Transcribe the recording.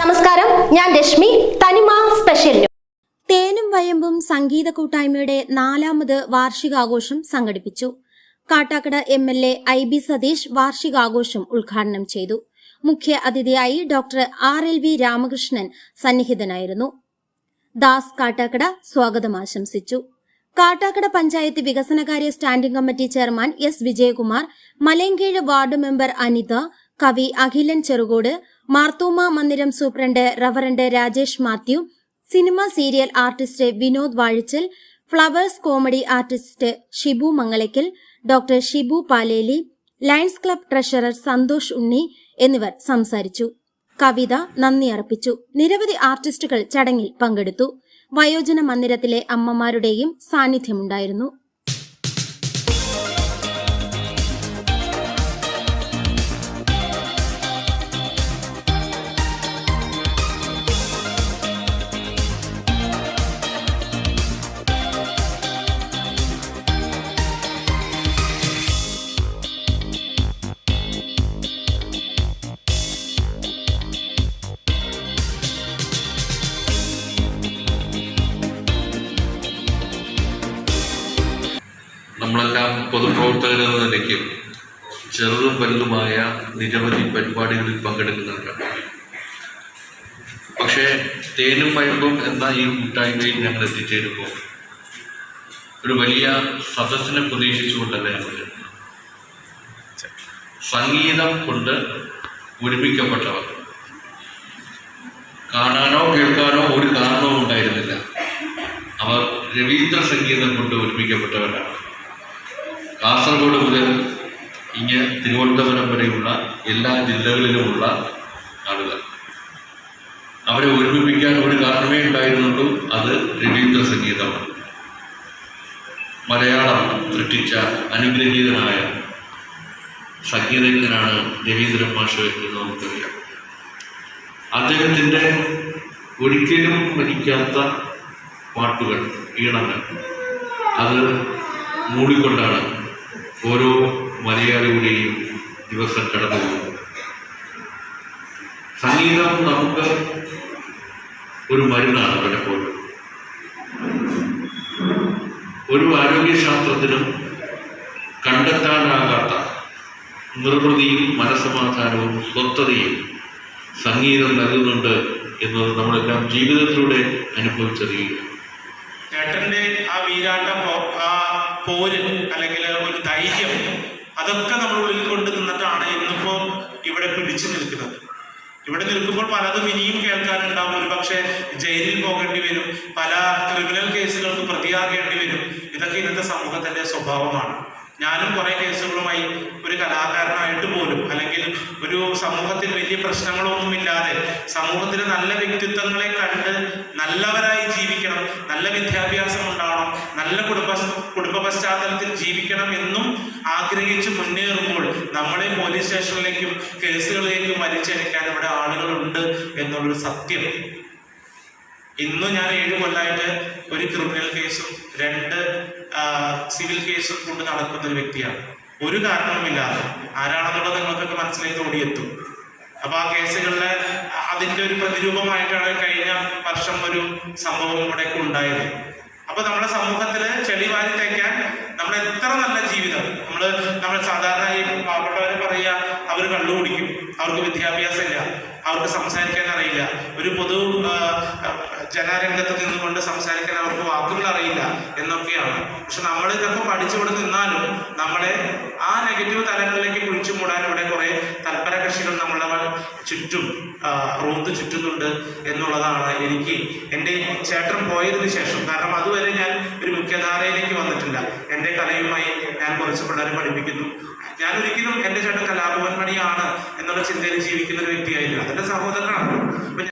നമസ്കാരം ഞാൻ രശ്മി. തനിമ സ്പെഷ്യൽ. തേനും വയമ്പും സംഗീത കൂട്ടായ്മയുടെ നാലാമത് വാർഷികാഘോഷം സംഘടിപ്പിച്ചു. Kattakada M L A I B Satheesh വാർഷികാഘോഷം ഉദ്ഘാടനം ചെയ്തു. മുഖ്യ അതിഥിയായി doctor R L V Ramakrishnan സന്നിഹിതനായിരുന്നു. Das Kattakada സ്വാഗതം ആശംസിച്ചു. കാട്ടാക്കട പഞ്ചായത്ത് വികസനകാര്യ standing committee chairman S Vijayakumar Malayinkeezh ward member Anitha കവി അഖിലൻ ചെറുകോട് മാർത്തോമ മന്ദിരം superintendent reverend Rajesh Mathew cinema serial artist Vinod Vazhichal Flowers comedy artist Shibu Mangalakkal doctor Shibu Paleli Lions club treasurer Santhosh Unni എന്നിവർ സംസാരിച്ചു. കവിത നന്ദി അർപ്പിച്ചു. നിരവധി ആർട്ടിസ്റ്റുകൾ ചടങ്ങിൽ പങ്കെടുത്തു. വയോജന മന്ദിരത്തിലെ അമ്മമാരുടെയും സാന്നിധ്യമുണ്ടായിരുന്നു നമ്മളെല്ലാം പൊതുപ്രവർത്തകരെന്ന നിലയ്ക്ക് ചെറുതും വലുതുമായ നിരവധി പരിപാടികളിൽ പങ്കെടുക്കുന്നുണ്ട്. പക്ഷേ തേനും പഴമ്പും എന്ന ഈ കൂട്ടായ്മയിൽ ഞങ്ങൾ എത്തിച്ചേരുമ്പോൾ ഒരു വലിയ സദസ്സിനെ പ്രതീക്ഷിച്ചുകൊണ്ടല്ല ഞങ്ങൾ സംഗീതം കൊണ്ട് ഒരുമിക്കപ്പെട്ടവർ. കാണാനോ കേൾക്കാനോ ഒരു കാരണവും ഉണ്ടായിരുന്നില്ല. അവർ രവീന്ദ്ര സംഗീതം കൊണ്ട് ഒരുമിക്കപ്പെട്ടവരാണ്. കാസർഗോഡ് മുതൽ ഇങ്ങ് തിരുവനന്തപുരം വരെയുള്ള എല്ലാ ജില്ലകളിലുമുള്ള ആളുകൾ. അവരെ ഒരുമിപ്പിക്കാൻ ഒരു കാരണമേ ഉണ്ടായിരുന്നുള്ളൂ. അത് രവീന്ദ്ര സംഗീതമാണ്. മലയാളം സൃഷ്ടിച്ച അനുഗ്രഹീതനായ സംഗീതജ്ഞനാണ് രവീന്ദ്രൻ മാഷ് എന്ന് നമുക്കറിയാം. അദ്ദേഹത്തിന്റെ ഒരിക്കലും മരിക്കാത്ത പാട്ടുകൾ ഈണങ്ങൾ അത് മൂടിക്കൊണ്ടാണ് ഓരോ മലയാളിയുടെയും ദിവസം കടന്നു സംഗീതം നമുക്ക് ഒരു മരുന്നാണ് പലപ്പോഴും ഒരു ആരോഗ്യശാസ്ത്രത്തിനും കണ്ടെത്താനാകാത്ത നിർവൃതിയും മനസമാധാനവും സ്വസ്ഥതയും സംഗീതം നൽകുന്നുണ്ട് എന്നത് നമ്മളെല്ലാം ജീവിതത്തിലൂടെ അനുഭവിച്ചറിയുക ചേട്ടന്റെ ആ വീരാട്ട ആ പോര് അല്ലെങ്കിൽ ഒരു ധൈര്യം അതൊക്കെ നമ്മൾ ഉള്ളിൽ കൊണ്ട് നിന്നിട്ടാണ് ഇന്നിപ്പോ ഇവിടെ പിടിച്ചു നിൽക്കുന്നത്. ഇവിടെ നിൽക്കുമ്പോൾ പലതും ഇനിയും കേൾക്കാനുണ്ടാവും. ഒരു പക്ഷേ ജയിലിൽ പോകേണ്ടി വരും. പല ക്രിമിനൽ കേസുകൾക്ക് പ്രതിയാകേണ്ടി വരും. ഇതൊക്കെ ഇന്നത്തെ സമൂഹത്തിന്റെ സ്വഭാവമാണ്. ഞാനും കുറെ കേസുകളുമായി ഒരു കലാകാരനായിട്ട് പോലും അല്ലെങ്കിൽ ഒരു സമൂഹത്തിൽ വലിയ പ്രശ്നങ്ങളൊന്നുമില്ലാതെ സമൂഹത്തിലെ നല്ല വ്യക്തിത്വങ്ങളെ കണ്ട് നല്ലവരായി ജീവിക്കണം നല്ല വിദ്യാഭ്യാസം ഉണ്ടാവണം നല്ല കുടുംബ കുടുംബ പശ്ചാത്തലത്തിൽ ജീവിക്കണം എന്നും ആഗ്രഹിച്ച് മുന്നേറുമ്പോൾ നമ്മളെ പോലീസ് സ്റ്റേഷനിലേക്കും കേസുകളിലേക്കും വലിച്ചെടുക്കാൻ ഇവിടെ ആളുകളുണ്ട് എന്നുള്ളൊരു സത്യം. ഇന്നും ഞാൻ ഏഴ് കൊല്ലായിട്ട് ഒരു ക്രിമിനൽ കേസും രണ്ട് സിവിൽ കേസും കൊണ്ട് നടക്കുന്ന ഒരു വ്യക്തിയാണ്. ഒരു കാരണവുമില്ലാതെ. ആരാണെന്നുള്ളത് നിങ്ങൾക്കൊക്കെ മനസ്സിലേക്ക് ഓടിയെത്തും അപ്പൊ ആ കേസുകളിലെ അതിന്റെ ഒരു പ്രതിരൂപമായിട്ടാണ് കഴിഞ്ഞ വർഷം ഒരു സംഭവം ഇവിടെയൊക്കെ ഉണ്ടായത്. അപ്പൊ നമ്മുടെ സമൂഹത്തിൽ ചെളി വാരി തേക്കാൻ നമ്മൾ എത്ര നല്ല ജീവിതം. നമ്മൾ നമ്മൾ സാധാരണ ഈ പാവപ്പെട്ടവര് പറയുക അവർ കള്ളു കുടിക്കും അവർക്ക് വിദ്യാഭ്യാസം ഇല്ല അവർക്ക് സംസാരിക്കാൻ അറിയില്ല ഒരു പൊതു ജനരംഗത്ത് നിന്നുകൊണ്ട് സംസാരിക്കാൻ അവർക്ക് വാക്കുകൾ അറിയില്ല. എന്നൊക്കെയാണ്. പക്ഷെ നമ്മൾ ഇതൊക്കെ പഠിച്ചുകൊണ്ട് നിന്നാലും നമ്മളെ ആ നെഗറ്റീവ് തലങ്ങളിലേക്ക് കുഴിച്ചു മൂടാൻ ഇവിടെ കുറെ തൽപര കക്ഷികൾ നമ്മളെ ചുറ്റും റൂത്ത് ചുറ്റുന്നുണ്ട് എന്നുള്ളതാണ് എനിക്ക് എന്റെ ചേട്ടൻ പോയതിനു ശേഷം. കാരണം അതുവരെ ഞാൻ ഒരു മുഖ്യധാരയിലേക്ക് വന്നിട്ടില്ല എന്റെ കലയുമായി ഞാൻ കുറച്ച് പിള്ളേരെ ഞാനൊരിക്കലും എന്റെ ചേട്ടൻ കലാഭവൻ മണിയാണ് എന്നുള്ള ചിന്തയിൽ ജീവിക്കുന്ന ഒരു വ്യക്തിയായില്ല. അതിന്റെ സഹോദരനാണ്.